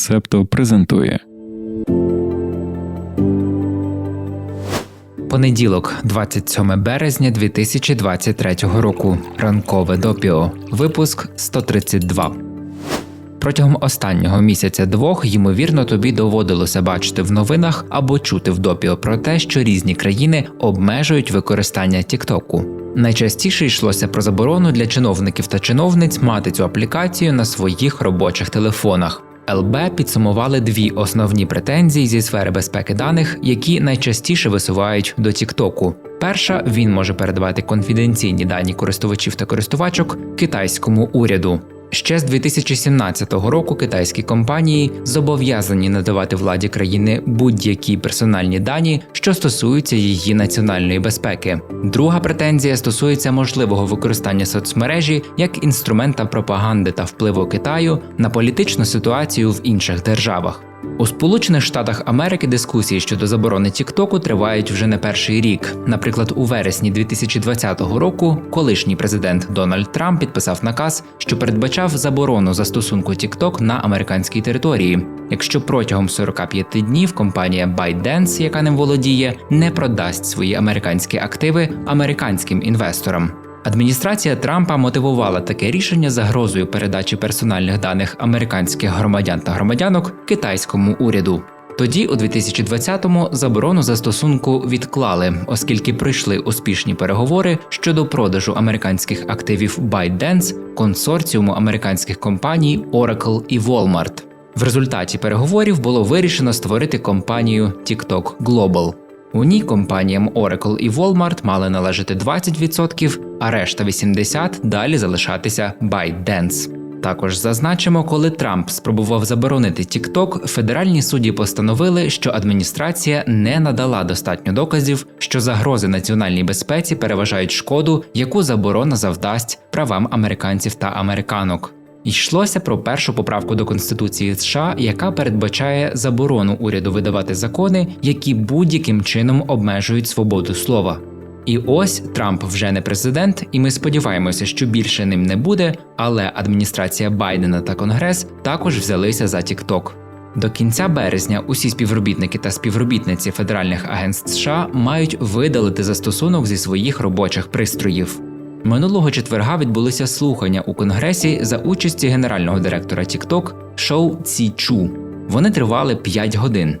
Септо презентує Понеділок, 27 березня 2023 року. Ранкове допіо. Випуск 132. Протягом останнього місяця двох, ймовірно, тобі доводилося бачити в новинах або чути в допіо про те, що різні країни обмежують використання Тіктоку. Найчастіше йшлося про заборону для чиновників та чиновниць мати цю аплікацію на своїх робочих телефонах. ЛБ підсумували дві основні претензії зі сфери безпеки даних, які найчастіше висувають до Тіктоку. Перша він може передавати конфіденційні дані користувачів та користувачок китайському уряду. Ще з 2017 року китайські компанії зобов'язані надавати владі країни будь-які персональні дані, що стосуються її національної безпеки. Друга претензія стосується можливого використання соцмережі як інструмента пропаганди та впливу Китаю на політичну ситуацію в інших державах. У Сполучених Штатах Америки дискусії щодо заборони Тіктоку тривають вже не перший рік. Наприклад, у вересні 2020 року колишній президент Дональд Трамп підписав наказ, що передбачав заборону застосунку TikTok на американській території. Якщо протягом 45 днів компанія ByteDance, яка ним володіє, не продасть свої американські активи американським інвесторам. Адміністрація Трампа мотивувала таке рішення загрозою передачі персональних даних американських громадян та громадянок китайському уряду. Тоді, у 2020-му, заборону застосунку відклали, оскільки пройшли успішні переговори щодо продажу американських активів ByteDance консорціуму американських компаній Oracle і Walmart. В результаті переговорів було вирішено створити компанію TikTok Global. У ній компаніям Oracle і Walmart мали належати 20%, а решта 80% далі залишатися ByteDance. Також зазначимо, коли Трамп спробував заборонити TikTok, федеральні судді постановили, що адміністрація не надала достатньо доказів, що загрози національній безпеці переважають шкоду, яку заборона завдасть правам американців та американок. Йшлося про першу поправку до Конституції США, яка передбачає заборону уряду видавати закони, які будь-яким чином обмежують свободу слова. І ось Трамп вже не президент, і ми сподіваємося, що більше ним не буде. Але адміністрація Байдена та Конгрес також взялися за TikTok. До кінця березня усі співробітники та співробітниці федеральних агентств США мають видалити застосунок зі своїх робочих пристроїв. Минулого четверга відбулися слухання у конгресі за участі генерального директора TikTok Шоу Ці Чу. Вони тривали 5 годин.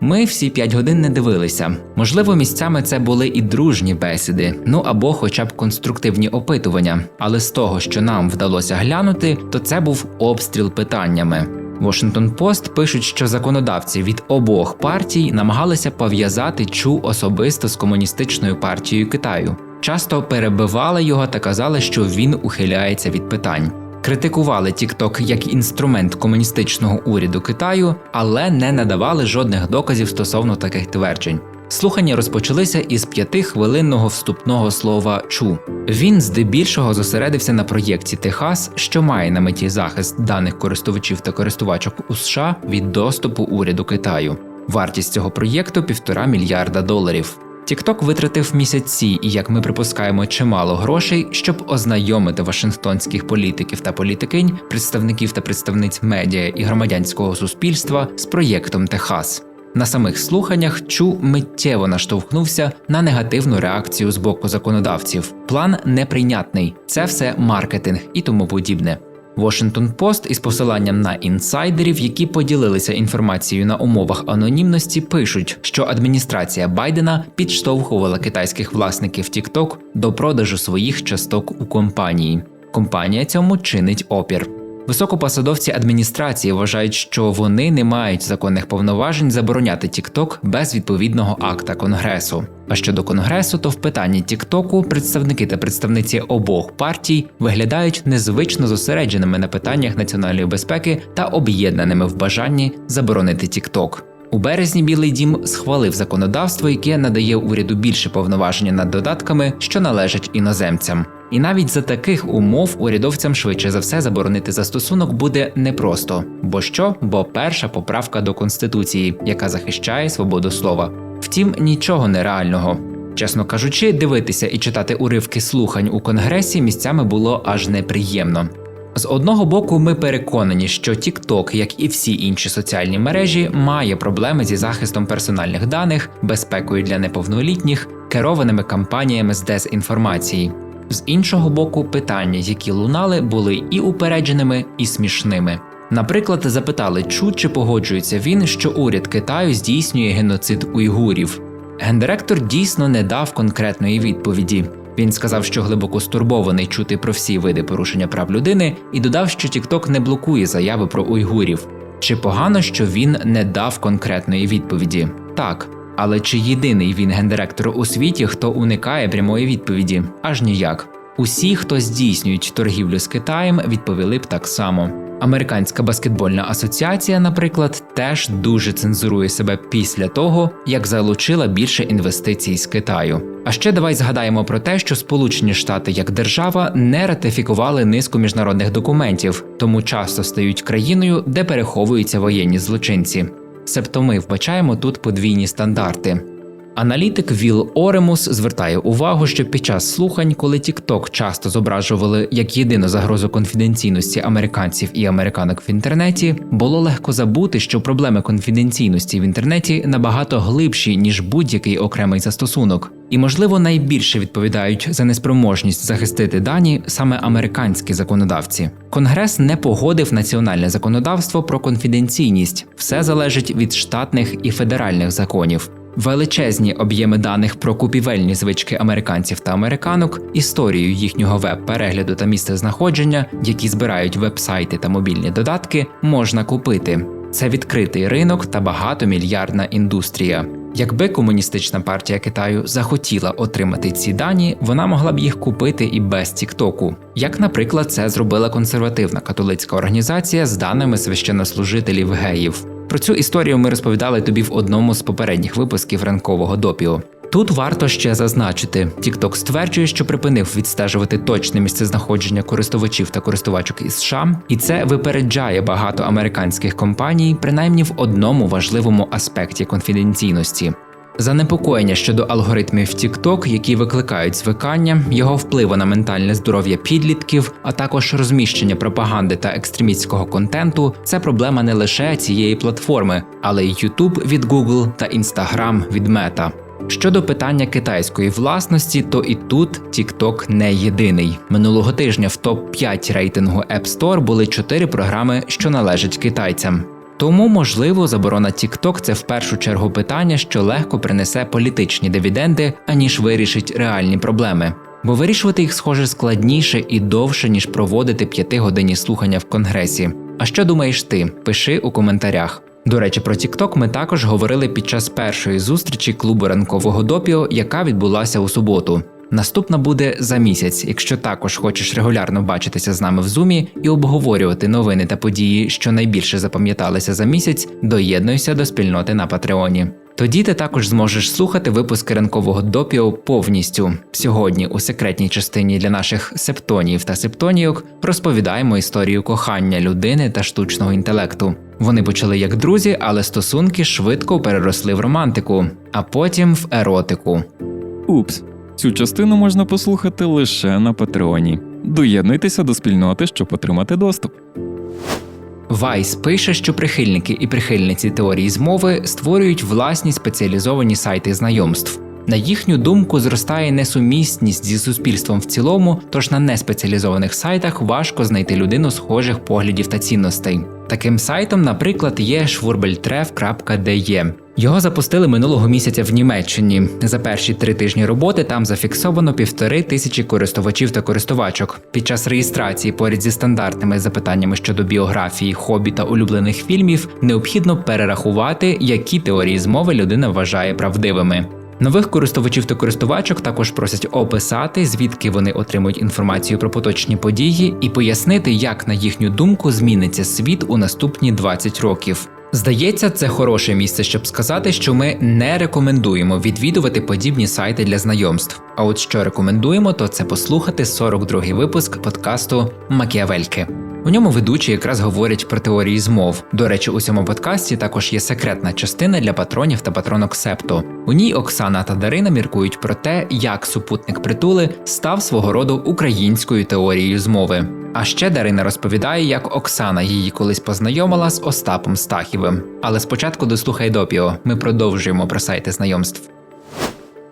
Ми всі 5 годин не дивилися. Можливо, місцями це були і дружні бесіди, ну або хоча б конструктивні опитування. Але з того, що нам вдалося глянути, то це був обстріл питаннями. Washington Post пишуть, що законодавці від обох партій намагалися пов'язати чу особисто з комуністичною партією Китаю. Часто перебивали його та казали, що він ухиляється від питань. Критикували TikTok як інструмент комуністичного уряду Китаю, але не надавали жодних доказів стосовно таких тверджень. Слухання розпочалися із п'ятихвилинного вступного слова чу. Він здебільшого зосередився на проєкті Техас, що має на меті захист даних користувачів та користувачок у США від доступу уряду Китаю. Вартість цього проєкту півтора мільярда доларів. TikTok витратив місяці і, як ми припускаємо, чимало грошей, щоб ознайомити вашингтонських політиків та політикинь, представників та представниць медіа і громадянського суспільства з проєктом Техас. На самих слуханнях Чу миттєво наштовхнувся на негативну реакцію з боку законодавців. План неприйнятний, це все маркетинг і тому подібне. Washington Post із посиланням на інсайдерів, які поділилися інформацією на умовах анонімності, пишуть, що адміністрація Байдена підштовхувала китайських власників TikTok до продажу своїх часток у компанії. Компанія цьому чинить опір. Високопосадовці адміністрації вважають, що вони не мають законних повноважень забороняти TikTok без відповідного акта Конгресу. А щодо Конгресу, то в питанні Тіктоку представники та представниці обох партій виглядають незвично зосередженими на питаннях національної безпеки та об'єднаними в бажанні заборонити TikTok. У березні Білий Дім схвалив законодавство, яке надає уряду більше повноваження над додатками, що належать іноземцям. І навіть за таких умов урядовцям швидше за все заборонити застосунок буде непросто. Бо що? Бо перша поправка до конституції, яка захищає свободу слова. Втім, нічого нереального. Чесно кажучи, дивитися і читати уривки слухань у конгресі місцями було аж неприємно. З одного боку, ми переконані, що TikTok, як і всі інші соціальні мережі, має проблеми зі захистом персональних даних, безпекою для неповнолітніх, керованими кампаніями з дезінформації. З іншого боку, питання, які лунали, були і упередженими, і смішними. Наприклад, запитали Чу, чи погоджується він, що уряд Китаю здійснює геноцид уйгурів. Гендиректор дійсно не дав конкретної відповіді. Він сказав, що глибоко стурбований чути про всі види порушення прав людини, і додав, що TikTok не блокує заяви про уйгурів. Чи погано, що він не дав конкретної відповіді? Так. Але чи єдиний він гендиректор у світі, хто уникає прямої відповіді? Аж ніяк. Усі, хто здійснюють торгівлю з Китаєм, відповіли б так само. Американська баскетбольна асоціація, наприклад, теж дуже цензурує себе після того, як залучила більше інвестицій з Китаю. А ще давай згадаємо про те, що Сполучені Штати як держава не ратифікували низку міжнародних документів, тому часто стають країною, де переховуються воєнні злочинці. Себто ми вбачаємо тут подвійні стандарти. Аналітик Віл Оремус звертає увагу, що під час слухань, коли TikTok часто зображували як єдину загрозу конфіденційності американців і американок в інтернеті, було легко забути, що проблеми конфіденційності в інтернеті набагато глибші ніж будь-який окремий застосунок, і, можливо, найбільше відповідають за неспроможність захистити дані саме американські законодавці. Конгрес не погодив національне законодавство про конфіденційність, все залежить від штатних і федеральних законів. Величезні об'єми даних про купівельні звички американців та американок, історію їхнього веб-перегляду та місце знаходження, які збирають веб-сайти та мобільні додатки, можна купити. Це відкритий ринок та багатомільярдна індустрія. Якби комуністична партія Китаю захотіла отримати ці дані, вона могла б їх купити і без Тіктоку. Як, наприклад, це зробила консервативна католицька організація з даними священнослужителів геїв. Про цю історію ми розповідали тобі в одному з попередніх випусків ранкового допіо. Тут варто ще зазначити, TikTok стверджує, що припинив відстежувати точне місцезнаходження користувачів та користувачок із США, і це випереджає багато американських компаній, принаймні в одному важливому аспекті конфіденційності. Занепокоєння щодо алгоритмів TikTok, які викликають звикання, його впливу на ментальне здоров'я підлітків, а також розміщення пропаганди та екстремістського контенту це проблема не лише цієї платформи, але й YouTube від Google та Instagram від Meta. Щодо питання китайської власності, то і тут TikTok не єдиний. Минулого тижня в топ 5 рейтингу App Store були чотири програми, що належать китайцям. Тому, можливо, заборона TikTok – це в першу чергу питання, що легко принесе політичні дивіденди, аніж вирішить реальні проблеми. Бо вирішувати їх схоже складніше і довше, ніж проводити п'ятигодинні слухання в конгресі. А що думаєш ти? Пиши у коментарях. До речі, про TikTok ми також говорили під час першої зустрічі клубу ранкового допіо, яка відбулася у суботу. Наступна буде за місяць. Якщо також хочеш регулярно бачитися з нами в зумі і обговорювати новини та події, що найбільше запам'яталися за місяць, доєднуйся до спільноти на Патреоні. Тоді ти також зможеш слухати випуски ранкового допіо повністю. Сьогодні у секретній частині для наших септонів та септонійок розповідаємо історію кохання людини та штучного інтелекту. Вони почали як друзі, але стосунки швидко переросли в романтику, а потім в еротику. Упс, цю частину можна послухати лише на Патреоні. Доєднуйтеся до спільноти, щоб отримати доступ. Вайс пише, що прихильники і прихильниці теорії змови створюють власні спеціалізовані сайти знайомств. На їхню думку, зростає несумісність зі суспільством в цілому, тож на неспеціалізованих сайтах важко знайти людину схожих поглядів та цінностей. Таким сайтом, наприклад, є schwurbeltreff.de. Його запустили минулого місяця в Німеччині. За перші три тижні роботи там зафіксовано півтори тисячі користувачів та користувачок. Під час реєстрації поряд зі стандартними запитаннями щодо біографії, хобі та улюблених фільмів необхідно перерахувати, які теорії змови людина вважає правдивими. Нових користувачів та користувачок також просять описати, звідки вони отримують інформацію про поточні події, і пояснити, як на їхню думку зміниться світ у наступні 20 років. Здається, це хороше місце, щоб сказати, що ми не рекомендуємо відвідувати подібні сайти для знайомств. А от що рекомендуємо, то це послухати 42-й випуск подкасту Макіавельки. У ньому ведучі якраз говорять про теорії змов. До речі, у цьому подкасті також є секретна частина для патронів та патронок Септо. У ній Оксана та Дарина міркують про те, як супутник притули став свого роду українською теорією змови. А ще Дарина розповідає, як Оксана її колись познайомила з Остапом Стахівим. Але спочатку дослухай допіо. Ми продовжуємо про сайти знайомств.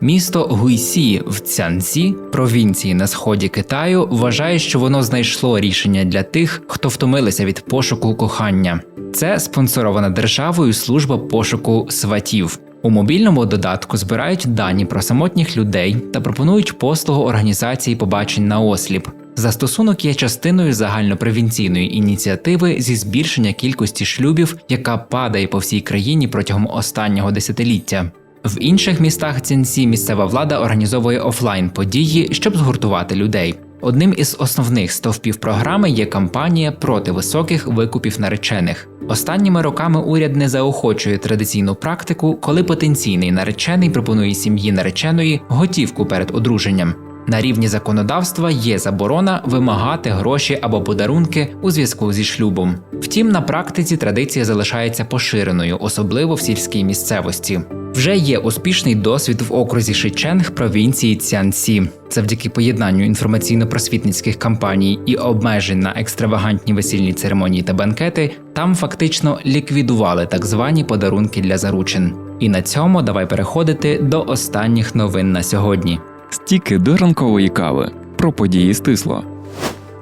Місто Гуйсі в Цянзі, провінції на сході Китаю, вважає, що воно знайшло рішення для тих, хто втомилися від пошуку кохання. Це спонсорована державою служба пошуку сватів. У мобільному додатку збирають дані про самотніх людей та пропонують послугу організації побачень на осліп. Застосунок є частиною загальнопровінційної ініціативи зі збільшення кількості шлюбів, яка падає по всій країні протягом останнього десятиліття. В інших містах Цінсі місцева влада організовує офлайн події, щоб згуртувати людей. Одним із основних стовпів програми є кампанія проти високих викупів наречених. Останніми роками уряд не заохочує традиційну практику, коли потенційний наречений пропонує сім'ї нареченої готівку перед одруженням. На рівні законодавства є заборона вимагати гроші або подарунки у зв'язку зі шлюбом. Втім, на практиці традиція залишається поширеною, особливо в сільській місцевості. Вже є успішний досвід в окрузі Шиченг провінції Цянсі. Завдяки поєднанню інформаційно-просвітницьких кампаній і обмежень на екстравагантні весільні церемонії та банкети, там фактично ліквідували так звані подарунки для заручин. І на цьому давай переходити до останніх новин на сьогодні. Стіки до ранкової кави. Про події стисло.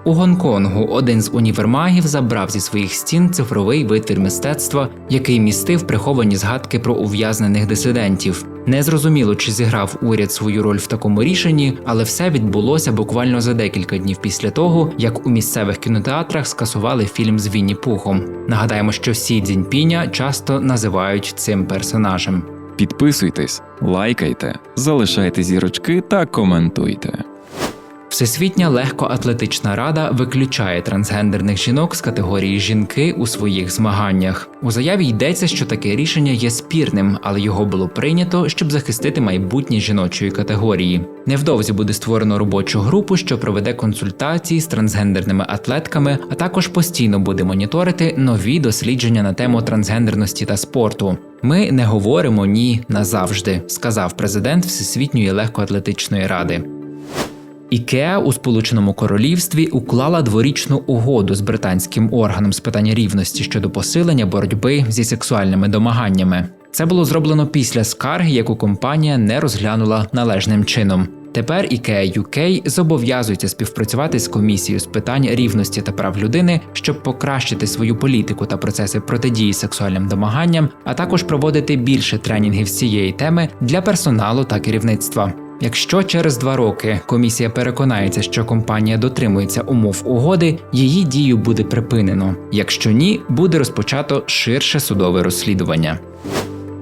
У Гонконгу один з універмагів забрав зі своїх стін цифровий витвір мистецтва, який містив приховані згадки про ув'язнених дисидентів. Незрозуміло, чи зіграв уряд свою роль в такому рішенні, але все відбулося буквально за декілька днів після того, як у місцевих кінотеатрах скасували фільм з Вінні Пухом. Нагадаємо, що Сі Цзіньпіня часто називають цим персонажем. Підписуйтесь, лайкайте, залишайте зірочки та коментуйте. Всесвітня легкоатлетична рада виключає трансгендерних жінок з категорії жінки у своїх змаганнях. У заяві йдеться, що таке рішення є спірним, але його було прийнято, щоб захистити майбутнє жіночої категорії. Невдовзі буде створено робочу групу, що проведе консультації з трансгендерними атлетками, а також постійно буде моніторити нові дослідження на тему трансгендерності та спорту. Ми не говоримо ні назавжди, сказав президент Всесвітньої легкоатлетичної ради. Ікеа у Сполученому Королівстві уклала дворічну угоду з британським органом з питання рівності щодо посилення боротьби зі сексуальними домаганнями. Це було зроблено після скарги, яку компанія не розглянула належним чином. Тепер IKEA UK зобов'язується співпрацювати з комісією з питань рівності та прав людини, щоб покращити свою політику та процеси протидії сексуальним домаганням, а також проводити більше тренінгів з цієї теми для персоналу та керівництва. Якщо через два роки комісія переконається, що компанія дотримується умов угоди, її дію буде припинено. Якщо ні, буде розпочато ширше судове розслідування.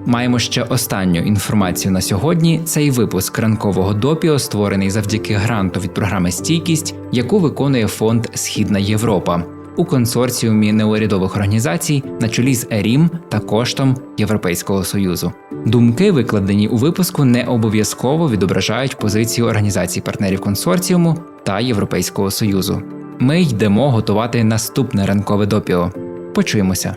Маємо ще останню інформацію на сьогодні. Цей випуск ранкового допіо створений завдяки гранту від програми Стійкість, яку виконує фонд Східна Європа у консорціумі неурядових організацій на чолі з ЕРІМ та коштом Європейського союзу. Думки, викладені у випуску, не обов'язково відображають позицію організацій партнерів консорціуму та Європейського союзу. Ми йдемо готувати наступне ранкове допіо. Почуємося.